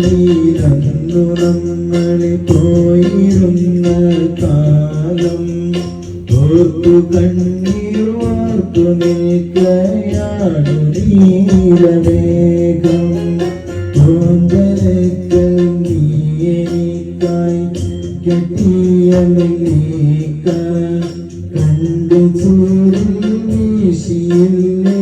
ഓത്തുപള്ളിയിലന്നു നമ്മളെ പോയിരുന്ന കാലം. ഓർത്തു കണ്ണീർ വാർത്തു നിൽക്കയാണ് നീലമേഘം. ഓന്തരക്കൽ നീ എനിക്കായി കെട്ടിയ നീക്ക കണ്ടു ചൂരിൽ വീശിയില്ലേ?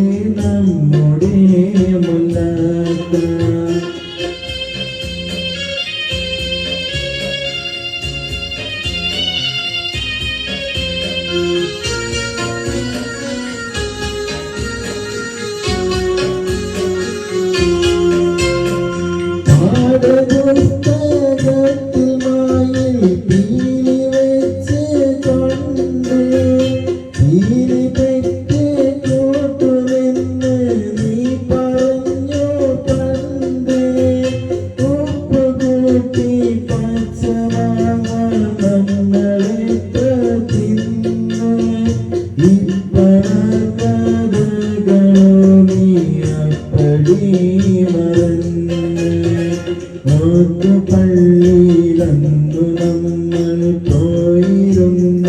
ഓത്തുപള്ളിയിലന്നു നമ്മൾ പോയിരുന്ന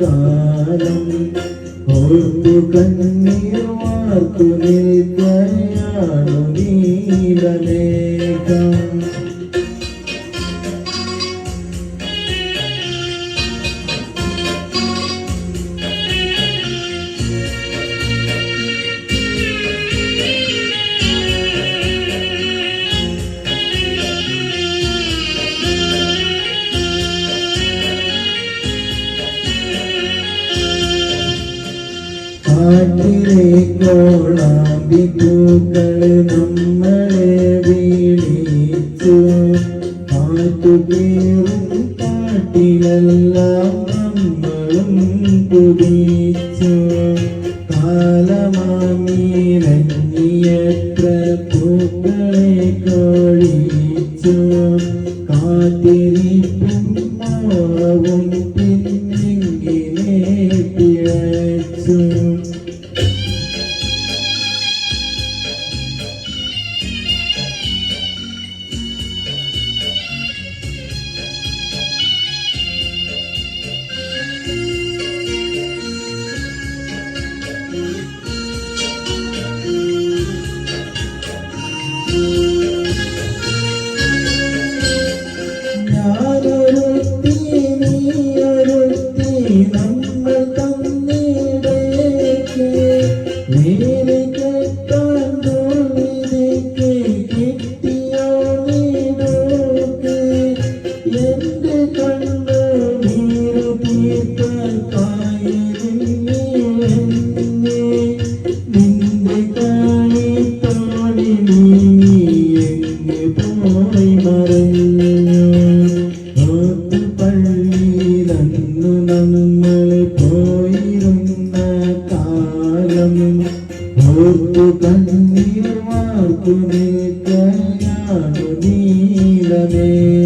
കാലം. ഓർത്തു കണ്ണീർ വാർത്തു നിൽക്കയാണു നീലമേഘം. കാട്ടിലെ കോളാമ്പി പൂക്കൾ നമ്മളെ വീണിച്ചു കാറ്റുകേറും കാട്ടിലെല്ലാം നമ്മളും കുതിച്ചു. കാലമാമീരങ്ങിയത്ര പൂക്കളെ കൊഴിച്ചു. കാത്തിരിപ്പും മാവും പിന്നെങ്കിനെ പിഴച്ചു. കണ്ണീർ വാർത്തുനീ കല്യാണ നീലമേ.